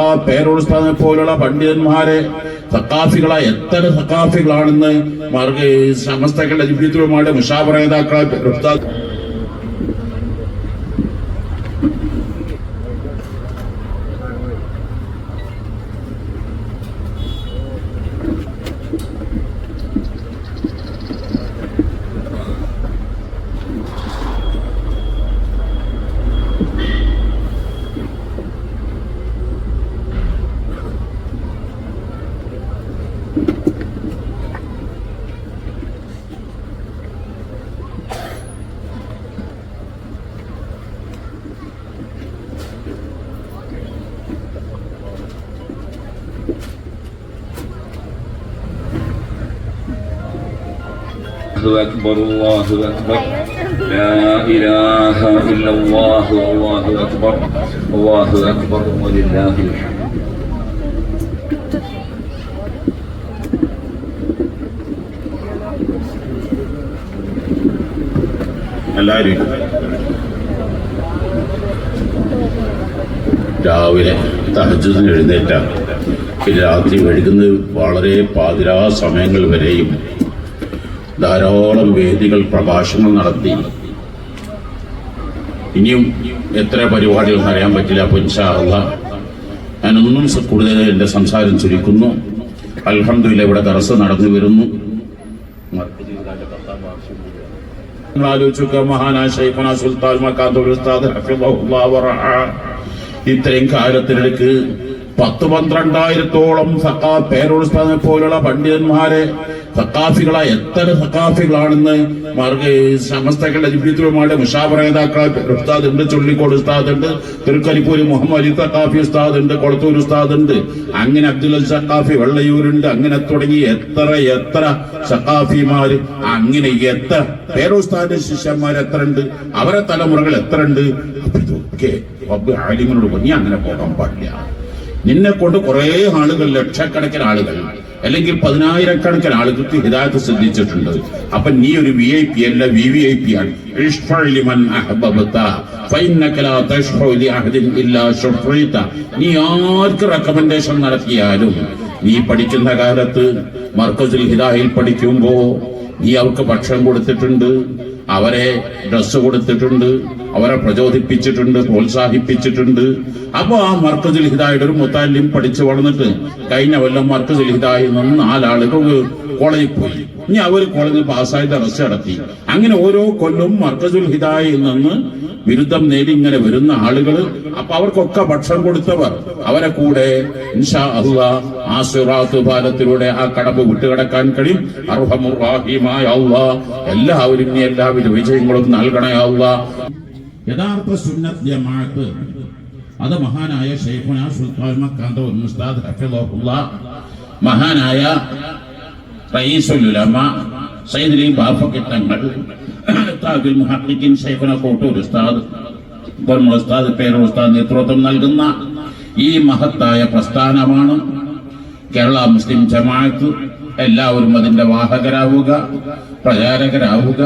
സക്കാ പേരുസ്താദിനെ പോലുള്ള പണ്ഡിതന്മാരെ സക്കാഫികളായ എത്ര സക്കാഫികളാണെന്ന് സമസ്തകളുടെ ജിബ്യത്തുമാരുടെ മുഷാബ് നേതാക്കളെ أكبر الله أكبر لا إله إلا الله الله أكبر الله أكبر ولله الحمد എല്ലാവരും രാവിലെ തഹജുദിന് എഴുന്നേറ്റ പിന്നെ രാത്രി വെഴുകുന്നത് വളരെ പാതിരാ സമയങ്ങൾ വരെയും ധാരാളം വേദികൾ പ്രഭാഷണം നടത്തി. ഇനിയും എത്ര പരിപാടികൾ അറിയാൻ പറ്റില്ല അപ്പോൾ ഞാനൊന്നും കൂടുതൽ എന്റെ സംസാരം ചുരുക്കുന്നു. അൽഹംദുലില്ലാ ഇവിടെ ദറസ് നടന്നു വരുന്നു. ഇത്രയും കാലത്തിനിടയ്ക്ക് പത്ത് പന്ത്രണ്ടായിരത്തോളം സക്കാ പേരുസ്താദിനെ പോലുള്ള പണ്ഡിതന്മാരെ സക്കാഫികളെ എത്ര സക്കാഫികളാണെന്ന് സമസ്തകളുടെ ജീവിതത്തിലുമായിട്ട് മുഷാബർ ഉസ്താദ് ഉണ്ട് ചുള്ളിക്കോട് ഉസ്താദ് ഉണ്ട് തിരുക്കരിപ്പൂര് മുഹമ്മദ് അലി സക്കാഫി ഉസ്താദ് ഉണ്ട് കൊളത്തൂർ ഉസ്താദ് ഉണ്ട്. അങ്ങനെ അബ്ദുൽ സക്കാഫി വെള്ളയൂരുണ്ട് അങ്ങനെ തുടങ്ങി എത്ര എത്ര സക്കാഫിമാര് അങ്ങനെ എത്ര പേരോസ്താദിന്റെ ശിഷ്യന്മാർ എത്ര ഉണ്ട് അവരെ തലമുറകൾ എത്ര ഉണ്ട്. ഇതൊക്കെ പറഞ്ഞ് അങ്ങനെ പോകാൻ പാടില്ല. നിന്നെ കൊണ്ട് കുറെ ആളുകൾ ലക്ഷക്കണക്കിന് ആളുകൾ അല്ലെങ്കിൽ പതിനായിരക്കണക്കിന് ആളുകൾക്ക് ഹിദായത്ത് സിദ്ധിച്ചിട്ടുണ്ട്. അപ്പൊ നീ ഒരു വി ഐ പി അല്ല വി വി ഐ പി ആണ്. നീ ആർക്ക് റെക്കമെൻഡേഷൻ നടത്തിയാലും നീ പഠിക്കുന്ന കാലത്ത് മർക്കസുൽ ഹിദായിൽ പഠിക്കുമ്പോ നീ അവർക്ക് ഭക്ഷണം കൊടുത്തിട്ടുണ്ട്. അവരെ ഡ്രസ്സ് കൊടുത്തിട്ടുണ്ട് അവരെ പ്രചോദിപ്പിച്ചിട്ടുണ്ട് പ്രോത്സാഹിപ്പിച്ചിട്ടുണ്ട്. അപ്പൊ ആ മർക്കസുൽ ഹിദായുടെ ഒരു മുത്താലിം പഠിച്ചു വളർന്നിട്ട് കഴിഞ്ഞ കൊല്ലം മർക്കസുൽ ഹിദായിൽ നിന്ന് നാലാളുകൾ കോളേജിൽ പോയി. ഇനി അവർ കോളേജിൽ പാസ്സായി ദറസ് നടത്തി. അങ്ങനെ ഓരോ കൊല്ലവും മർക്കസുൽ ഹിദായിൽ നിന്ന് ബിരുദം നേടി ഇങ്ങനെ വരുന്ന ആളുകൾ അപ്പൊ അവർക്കൊക്കെ ഭക്ഷണം കൊടുത്തവർ അവരെ കൂടെ ഇൻഷാ ആ ആ കടമ്പ് വിട്ടുകിടക്കാൻ കഴിയും. എല്ലാവരും നീ എല്ലാവിധ വിജയങ്ങളും നൽകണേ അള്ളാ യഥാർത്ഥ സുന്നത്ത് ജമാഅത്ത് അത് മഹാനായ ഷെയ്ഖുന സുൽത്താൻ മക്കാന്ത ഉസ്താദ് ഹഫിദുള്ള മഹാനായ റയീസുൽ സയ്യിദ് ബാഫക്കി തങ്ങൾ താബിൽ മുഹഖിഖിൻ ഷെയ്ഖുന കോട്ടൂർ ഉസ്താദ് ഉസ്താദ് പേര് ഉസ്താദ് നേതൃത്വം നൽകുന്ന ഈ മഹത്തായ പ്രസ്ഥാനമാണ് കേരള മുസ്ലിം ജമാഅത്ത്. എല്ലാവരും അതിന്റെ വാഹകരാവുക പ്രചാരകരാവുക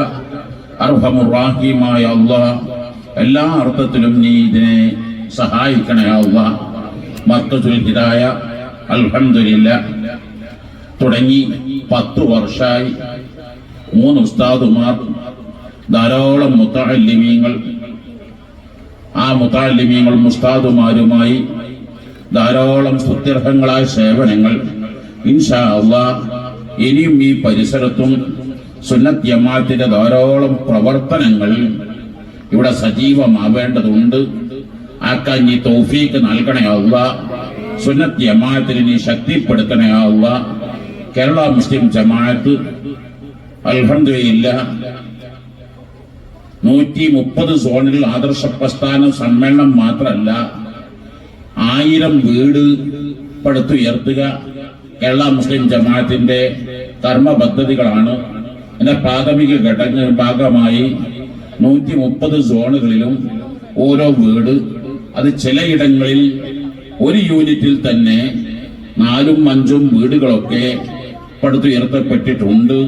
അർഹമുറാഹിമായ അള്ളാഹ്. എല്ലാ അർത്ഥത്തിലും നീ ഇതിനെ സഹായിക്കണേ അള്ളാഹ്. മർക്കസുൽ ഹിദായ അൽഹംദുലില്ല. തുടങ്ങി പത്ത് വർഷമായി മൂന്ന് ഉസ്താദുമാർ ധാരാളം മുത്താലിമീങ്ങൾ ആ മുത്താലിമീങ്ങൾ മുസ്താദുമാരുമായി ധാരാളം സ്തുത്യർഹങ്ങളായ സേവനങ്ങൾ. ഇൻഷാ അള്ളാഹ് ഇനിയും ഈ പരിസരത്തും സുന്നത്ത് ജമാഅത്തിന്റെ ധാരാളം പ്രവർത്തനങ്ങൾ ഇവിടെ സജീവമാവേണ്ടതുണ്ട്. ആക്കാൻ നീ തൗഫീക്ക് നൽകണയാവുക? സുന്നത്ത് ജമാഅത്തിന് നീ ശക്തിപ്പെടുത്തണേ അള്ളാ കേരള മുസ്ലിം ജമാഅത്ത് അൽഹന്ദില്ല നൂറ്റി മുപ്പത് സോണിൽ ആദർശ പ്രസ്ഥാന സമ്മേളനം മാത്രമല്ല ആയിരം വീട് പടുത്തുയർത്തുക കേരള മുസ്ലിം ജമാഅത്തിന്റെ കർമ്മ പദ്ധതികളാണ് ഇതിന്റെ പ്രാഥമിക ഘട്ടങ്ങൾ ഭാഗമായി നൂറ്റി മുപ്പത് സോണുകളിലും ഓരോ വീട് അത് ചിലയിടങ്ങളിൽ ഒരു യൂണിറ്റിൽ തന്നെ നാലും അഞ്ചും വീടുകളൊക്കെ പടുത്തുയർത്തപ്പെട്ടിട്ടുണ്ട്.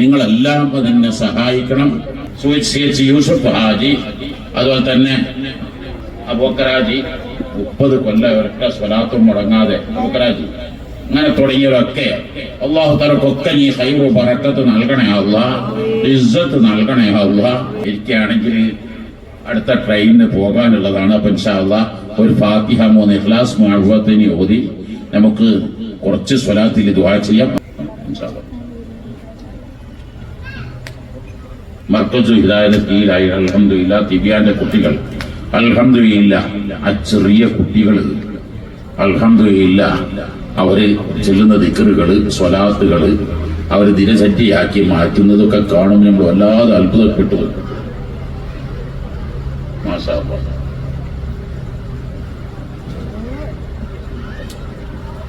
നിങ്ങളെല്ലാം അതിനെ സഹായിക്കണം. സി എച്ച് യൂസഫ് ഹാജി അതുപോലെ തന്നെ അബോക്കറാജി മുപ്പത് കൊല്ലം ഒരൊക്കെ സ്വലാത്തും മുടങ്ങാതെ. നമുക്കരാജി അങ്ങനെ തുടങ്ങിയതൊക്കെ അള്ളാഹു തലക്കൊക്കെ നീ ഹൈറു പറക്കത്ത് നൽകണേ അല്ല ഇസ്സത്ത് നൽകണേ അല്ല ഇരിക്കുകയാണെങ്കിൽ അടുത്ത ട്രെയിനിന് പോകാനുള്ളതാണ്. അപ്പൊ ഇൻഷാ അല്ലാ ഒരു ഫാത്തിഹ മൂന്ന് ഇഖ്ലാസ് മുഴുവത്തിന് ഓതി നമുക്ക് കുറച്ച് സ്വലാത്തിൽ ദുആ ചെയ്യാം. മർക്കസു ഹിതായത് കീഴായി അൽഹമില്ല തിബിയാന്റെ കുട്ടികൾ. അൽഹമില്ല ആ ചെറിയ കുട്ടികൾ അൽഹംദുലില്ലാ അവർ ചെല്ലുന്ന ദിക്കറുകൾ സ്വലാത്തുകൾ അവർ ദിനചറ്റിയാക്കി മാറ്റുന്നതൊക്കെ കാണുമ്പോൾ നമ്മൾ വല്ലാതെ അത്ഭുതപ്പെട്ടു.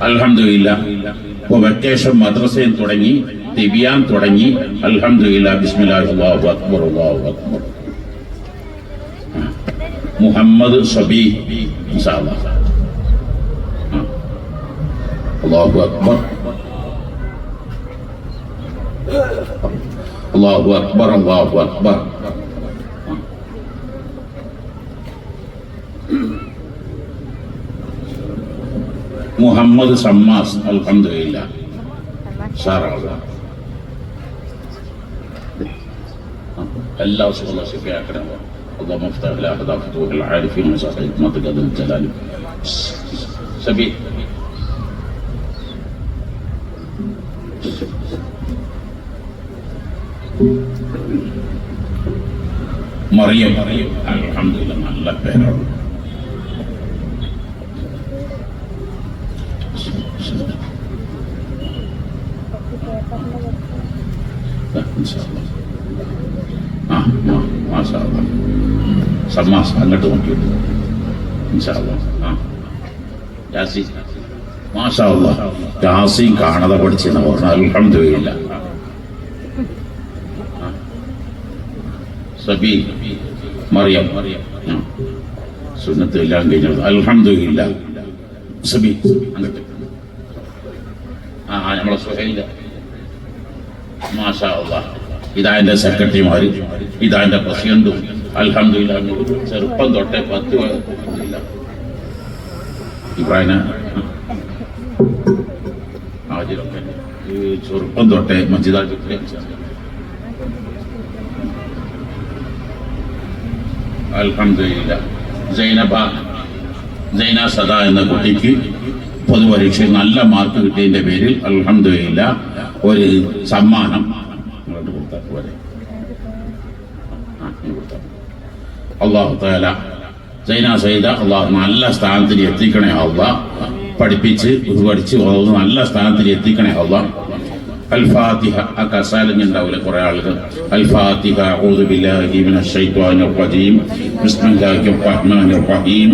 അലഹമില്ല ഇപ്പൊ വെക്കേഷൻ മദ്രസയും തുടങ്ങി തിബിയാൻ തുടങ്ങി. അലഹമില്ല ബിസ്മില്ലാഹി അക്ബർ അക്ബർ. മുഹമ്മദ് സബി. ആ. الله أكبر. الله أكبر الله أكبر. محمد سماس الحمد لله سارة الله سبحانه وتعالى أكرم الله مفتاح لأحد فتوح العارفين وصحيح منطقة الجلال سبيل മറിയം. അൽഹംദുലില്ലാ നല്ല പേരാണ്. സമ്മാസ് അങ്ങോട്ട് നോക്കിയിട്ട്. ആ. യാസീൻ മാഷാ അല്ലാ. യാസീൻ കാണാതെ പഠിച്ചെന്ന് പറഞ്ഞാൽ അൽഹംദുലില്ലാ സബി മറിയം. സുന്നത്ത് എല്ലാം കഴിഞ്ഞത് അൽഹംദുലില്ലാ സബി ആ നമ്മളെ സുഹൈല മാഷാ അല്ലാ. ഇതാ എന്റെ സെക്രട്ടറിമാര് ഇതാ എന്റെ പ്രസിഡന്റും അൽഹമില്ല ചെറുപ്പം തൊട്ടേ പത്ത് വയ- ഇബ്രാഹിം ഈ ചെറുപ്പം തൊട്ടേ മജിദ അൽഹംദുലില്ല. സൈനബ സൈന സദ എന്ന കുട്ടിക്ക് പൊതുപരീക്ഷയിൽ നല്ല മാർക്ക് കിട്ടിയതിന്റെ പേരിൽ അൽഹംദുലില്ല ഒരു സമ്മാനം ഇങ്ങോട്ട് കൊടുത്താൽ. അള്ളാഹു താല സൈന സൈദ അള്ളാഹു നല്ല സ്ഥാനത്തിന് എത്തിക്കണേ അള്ളാഹ് പഠിപ്പിച്ച് ഇത് പഠിച്ച് ഓരോന്ന് നല്ല സ്ഥാനത്തിൽ എത്തിക്കണേ അള്ളാഹ് الفاتحة أكسالن ينداول قرآن الفاتحة أعوذ بالله من الشيطان الرجيم بسم الله الرحمن الرحيم